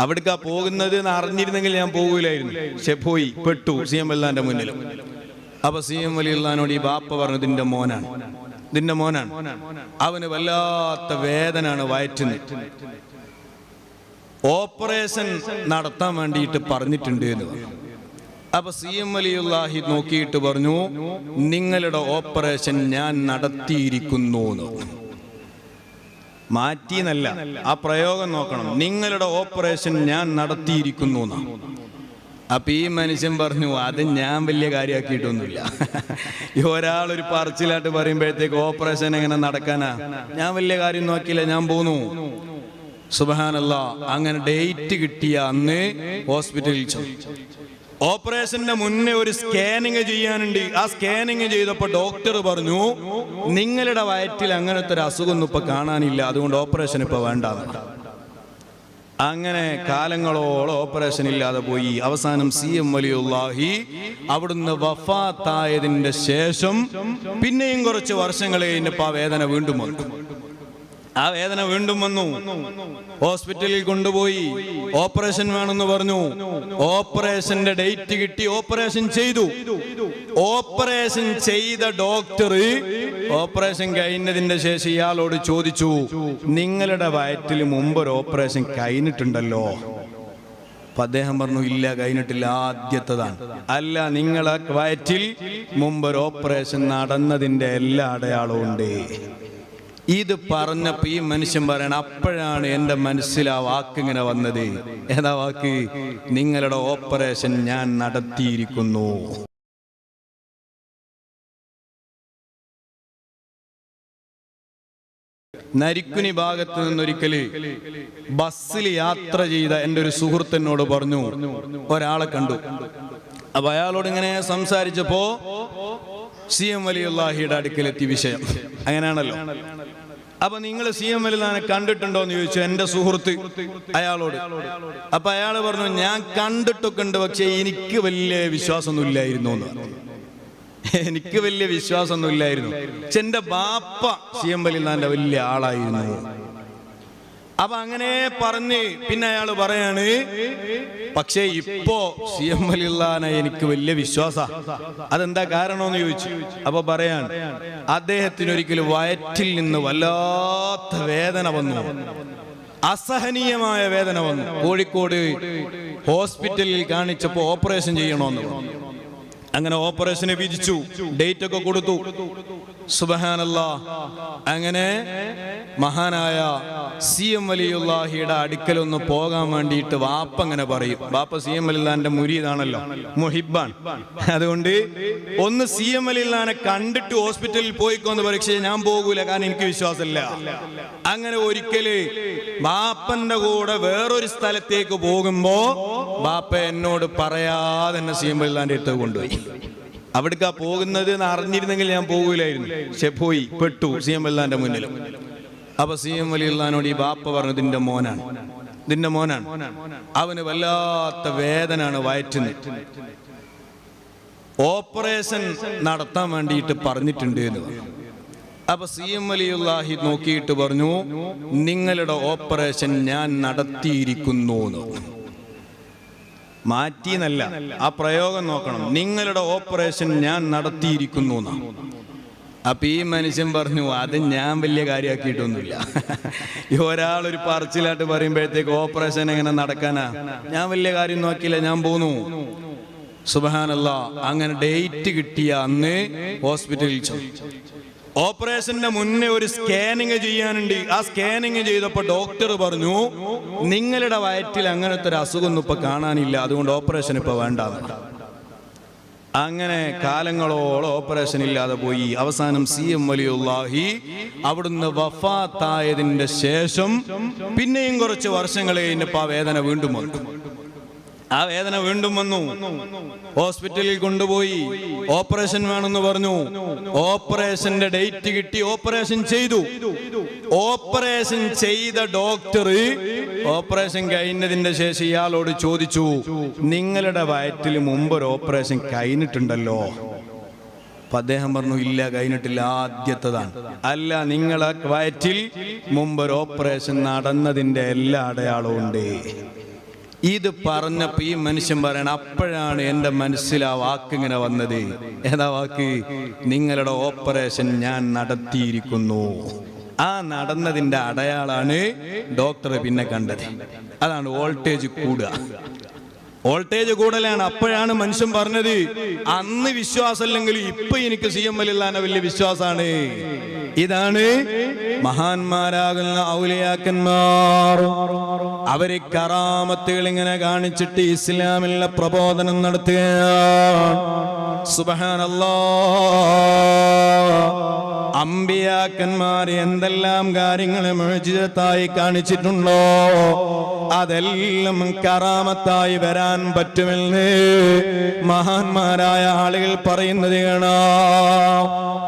അവിടേക്കാ പോകുന്നത് എന്ന് അറിഞ്ഞിരുന്നെങ്കിൽ ഞാൻ പോകൂലായിരുന്നു. പക്ഷെ പോയി പെട്ടു. സി എം അല്ലാന്റെ മുന്നിൽ. അപ്പൊ സി എം അലി ഈ ബാപ്പ പറഞ്ഞു ഇതിന്റെ മോനാണ്. ഇതിന്റെ മോനാണ്. അവന് വല്ലാത്ത വേദനാണ് വയറ്റിന്. ഓപ്പറേഷൻ നടത്താൻ വേണ്ടിയിട്ട് പറഞ്ഞിട്ടുണ്ട് എന്ന് അപ്പൊ സി എം അലിയുല്ലാഹി നോക്കിയിട്ട് പറഞ്ഞു നിങ്ങളുടെ ഓപ്പറേഷൻ ഞാൻ നടത്തിയിരിക്കുന്നു എന്ന് മാറ്റിന്നല്ല ആ പ്രയോഗം നോക്കണം. നിങ്ങളുടെ ഓപ്പറേഷൻ ഞാൻ നടത്തിയിരിക്കുന്നു അപ്പൊ ഈ മനുഷ്യൻ പറഞ്ഞു അത് ഞാൻ വലിയ കാര്യമാക്കിയിട്ടൊന്നുമില്ല ഈ ഒരാളൊരു പറച്ചിലായിട്ട് പറയുമ്പോഴത്തേക്ക് ഓപ്പറേഷൻ എങ്ങനെ നടക്കാനാ? ഞാൻ വലിയ കാര്യം നോക്കിയില്ല ഞാൻ പോന്നു. സുബാനല്ല അങ്ങനെ ഡേറ്റ് കിട്ടിയ അന്ന് ഹോസ്പിറ്റലിൽ ഓപ്പറേഷന്റെ മുന്നേ ഒരു സ്കാനിങ് ചെയ്യാനുണ്ട്. ആ സ്കാനിങ് ചെയ്തപ്പോൾ ഡോക്ടർ പറഞ്ഞു നിങ്ങളുടെ വയറ്റിൽ അങ്ങനത്തെ ഒരു അസുഖമൊന്നും ഇപ്പൊ കാണാനില്ല. അതുകൊണ്ട് ഓപ്പറേഷൻ ഇപ്പൊ വേണ്ട അങ്ങനെ കാലങ്ങളോളം ഓപ്പറേഷൻ ഇല്ലാതെ പോയി. അവസാനം സി എം വലിയുള്ളാഹി അവിടുന്ന് വഫാത്തായതിന്റെ ശേഷം പിന്നെയും കുറച്ച് വർഷങ്ങൾ കഴിഞ്ഞപ്പോ ആ വേദന വീണ്ടും വന്നു. ആ വേദന വീണ്ടും വന്നു. ഹോസ്പിറ്റലിൽ കൊണ്ടുപോയി. ഓപ്പറേഷൻ വേണമെന്ന് പറഞ്ഞു. ഓപ്പറേഷന്റെ ഡേറ്റ് കിട്ടി. ഓപ്പറേഷൻ ചെയ്തു. ഓപ്പറേഷൻ ചെയ്ത ഡോക്ടർ ഓപ്പറേഷൻ കഴിഞ്ഞതിന്റെ ശേഷം ഇയാളോട് ചോദിച്ചു നിങ്ങളുടെ വയറ്റിൽ മുമ്പ് ഒരു ഓപ്പറേഷൻ കഴിഞ്ഞിട്ടുണ്ടല്ലോ? അപ്പൊ അദ്ദേഹം പറഞ്ഞു ഇല്ല കഴിഞ്ഞിട്ടില്ല. ആദ്യത്തതാണ്. അല്ല നിങ്ങളെ വയറ്റിൽ മുമ്പ് ഒരു ഓപ്പറേഷൻ നടന്നതിന്റെ എല്ലാ അടയാളവും ഉണ്ട്. ഇത് പറഞ്ഞപ്പോ ഈ മനുഷ്യൻ പറയണം അപ്പോഴാണ് എന്റെ മനസ്സിൽ ആ വാക്ക് ഇങ്ങനെ വന്നത്. ഏതാ വാക്ക്? നിങ്ങളുടെ ഓപ്പറേഷൻ ഞാൻ നടത്തിയിരിക്കുന്നു. നരിക്കുനി ഭാഗത്ത് നിന്നൊരിക്കൽ ബസ്സിൽ യാത്ര ചെയ്ത എന്റെ ഒരു സുഹൃത്തിനോട് പറഞ്ഞു. ഒരാളെ കണ്ടു. അപ്പൊ അയാളോട് ഇങ്ങനെ സംസാരിച്ചപ്പോ സി എം വലിയുള്ളാഹിയുടെ അടുക്കലെത്തി വിഷയം. അങ്ങനെയാണല്ലോ. അപ്പൊ നിങ്ങൾ സി എം വലിയെ കണ്ടിട്ടുണ്ടോ എന്ന് ചോദിച്ചു എന്റെ സുഹൃത്ത് അയാളോട്. അപ്പൊ അയാൾ പറഞ്ഞു ഞാൻ കണ്ടിട്ടൊക്കെ ഉണ്ട് പക്ഷെ എനിക്ക് വലിയ വിശ്വാസമൊന്നും ഇല്ലായിരുന്നു എന്ന്. പറഞ്ഞു. എനിക്ക് വലിയ വിശ്വാസമൊന്നും ഇല്ലായിരുന്നു പക്ഷെ എന്റെ ബാപ്പ സി എം വലിയ ആളായിരുന്നു. അപ്പൊ അങ്ങനെ പറഞ്ഞ് പിന്നെ അയാൾ പറയാണ് പക്ഷേ ഇപ്പോ സി എം അലിള്ളാനെ എനിക്ക് വലിയ വിശ്വാസ. അതെന്താ കാരണമെന്ന് ചോദിച്ചു. അപ്പൊ പറയാണ് അദ്ദേഹത്തിന് ഒരിക്കലും വയറ്റിൽ നിന്ന് വല്ലാത്ത വേദന വന്നു. അസഹനീയമായ വേദന വന്നു. കോഴിക്കോട് ഹോസ്പിറ്റലിൽ കാണിച്ചപ്പോ ഓപ്പറേഷൻ ചെയ്യണമെന്ന് പറഞ്ഞു. അങ്ങനെ ഓപ്പറേഷന് വിധിച്ചു ഡേറ്റ് ഒക്കെ കൊടുത്തു. സുബഹാനല്ല. അങ്ങനെ മഹാനായ സി എം വലിയുല്ലാഹിയുടെ അടുക്കലൊന്ന് പോകാൻ വേണ്ടിയിട്ട് വാപ്പ അങ്ങനെ പറയും. വാപ്പ സി എം അലില്ലാന്റെ മുരീതാണല്ലോ മുഹിബാൻ അതുകൊണ്ട് ഒന്ന് സി എം അലില്ലാനെ കണ്ടിട്ട് ഹോസ്പിറ്റലിൽ പോയിക്കോന്ന് പരീക്ഷ ഞാൻ പോകൂല കാരണം എനിക്ക് വിശ്വാസമില്ല. അങ്ങനെ ഒരിക്കൽ ബാപ്പന്റെ കൂടെ വേറൊരു സ്ഥലത്തേക്ക് പോകുമ്പോ ബാപ്പ എന്നോട് പറയാതെ സി എം അലില്ലാന്റെ അടുത്ത് കൊണ്ടുപോയി. അവിടേക്കാ പോകുന്നത് എന്ന് അറിഞ്ഞിരുന്നെങ്കിൽ ഞാൻ പോകൂലായിരുന്നു. പക്ഷെ പോയി പെട്ടു സി എം അല്ലാന്റെ മുന്നിൽ. അപ്പൊ സി എം അലി അള്ളഹാനോട് ഈ ബാപ്പ പറഞ്ഞു ഇതിന്റെ മോനാണ്. ഇതിന്റെ മോനാണ്. അവന് വല്ലാത്ത വേദനാണ് വയറ്റിന്. ഓപ്പറേഷൻ നടത്താൻ വേണ്ടിയിട്ട് പറഞ്ഞിട്ടുണ്ട് എന്ന്. അപ്പൊ സി എം അലിയുല്ലാഹി നോക്കിയിട്ട് പറഞ്ഞു നിങ്ങളുടെ ഓപ്പറേഷൻ ഞാൻ നടത്തിയിരിക്കുന്നു എന്ന് പറഞ്ഞു. മാറ്റിന്നല്ല ആ പ്രയോഗം നോക്കണം. നിങ്ങളുടെ ഓപ്പറേഷൻ ഞാൻ നടത്തിയിരിക്കുന്നു അപ്പൊ ഈ മനുഷ്യൻ പറഞ്ഞു അത് ഞാൻ വലിയ കാര്യമാക്കിയിട്ടൊന്നുമില്ല ഈ ഒരാളൊരു പറച്ചിലായിട്ട് പറയുമ്പോഴത്തേക്ക് ഓപ്പറേഷൻ എങ്ങനെ നടക്കാനാ? ഞാൻ വലിയ കാര്യം നോക്കിയില്ല ഞാൻ പോന്നു. സുബഹാനല്ല അങ്ങനെ ഡേറ്റ് കിട്ടിയ അന്ന് ഹോസ്പിറ്റലിൽ ഓപ്പറേഷന്റെ മുന്നേ ഒരു സ്കാനിങ് ചെയ്യാനുണ്ട്. ആ സ്കാനിങ് ചെയ്തപ്പോ ഡോക്ടർ പറഞ്ഞു നിങ്ങളുടെ വയറ്റിൽ അങ്ങനത്തെ ഒരു അസുഖമൊന്നും ഇപ്പൊ കാണാനില്ല. അതുകൊണ്ട് ഓപ്പറേഷൻ ഇപ്പൊ വേണ്ട അങ്ങനെ കാലങ്ങളോളം ഓപ്പറേഷൻ ഇല്ലാതെ പോയി. അവസാനം സി എം വലിയുള്ളാഹി അവിടുന്ന് വഫാത്തായതിന്റെ ശേഷം പിന്നെയും കുറച്ച് വർഷങ്ങളെ ഇന്നിപ്പോ ആ വേദന വീണ്ടും വന്നു. ആ വേദന വീണ്ടും വന്നു. ഹോസ്പിറ്റലിൽ കൊണ്ടുപോയി. ഓപ്പറേഷൻ വേണമെന്ന് പറഞ്ഞു. ഓപ്പറേഷന്റെ ഡേറ്റ് കിട്ടി. ഓപ്പറേഷൻ ചെയ്തു. ഓപ്പറേഷൻ ചെയ്ത ഡോക്ടർ ഓപ്പറേഷൻ കഴിഞ്ഞതിന്റെ ശേഷം ഇയാളോട് ചോദിച്ചു നിങ്ങളുടെ വയറ്റിൽ മുമ്പ് ഒരു ഓപ്പറേഷൻ കഴിഞ്ഞിട്ടുണ്ടല്ലോ? അപ്പൊ അദ്ദേഹം പറഞ്ഞു ഇല്ല കഴിഞ്ഞിട്ടില്ല. ആദ്യത്തതാണ്. അല്ല നിങ്ങളെ വയറ്റിൽ മുമ്പ് ഒരു ഓപ്പറേഷൻ നടന്നതിന്റെ എല്ലാ അടയാളവും ഉണ്ട്. ഇത് പറഞ്ഞപ്പോ ഈ മനുഷ്യൻ പറയണം അപ്പോഴാണ് എന്റെ മനസ്സിൽ ആ വാക്ക് ഇങ്ങനെ വന്നത്. ഏതാ വാക്ക്? നിങ്ങളുടെ ഓപ്പറേഷൻ ഞാൻ നടത്തിയിരിക്കുന്നു. ആ നടന്നതിന്റെ അടയാളാണ് ഡോക്ടറെ പിന്നെ കണ്ടത്. അതാണ് വോൾട്ടേജ് കൂടുക. വോൾട്ടേജ് കൂടുതലാണ്. അപ്പോഴാണ് മനുഷ്യൻ പറഞ്ഞത് അന്ന് വിശ്വാസമല്ലെങ്കിൽ ഇപ്പൊ എനിക്ക് സി എം അലില്ലാന വലിയ വിശ്വാസാണ് ഇതാണ് മഹാന്മാരാകുന്ന ഔലിയാക്കന്മാർ. അവരെ കറാമത്തുകൾ ഇങ്ങനെ കാണിച്ചിട്ട് ഇസ്ലാമിലെ പ്രബോധനം നടത്തുകയാണ്. സുബഹാനല്ലാ. അമ്പിയാക്കന്മാർ എന്തെല്ലാം കാര്യങ്ങൾ മോചിതത്തായി കാണിച്ചിട്ടുണ്ടോ? അതെല്ലാം കറാമത്തായി വരാൻ പറ്റുമെന്ന് മഹാന്മാരായ ആളുകൾ പറയുന്നത് കാണാം?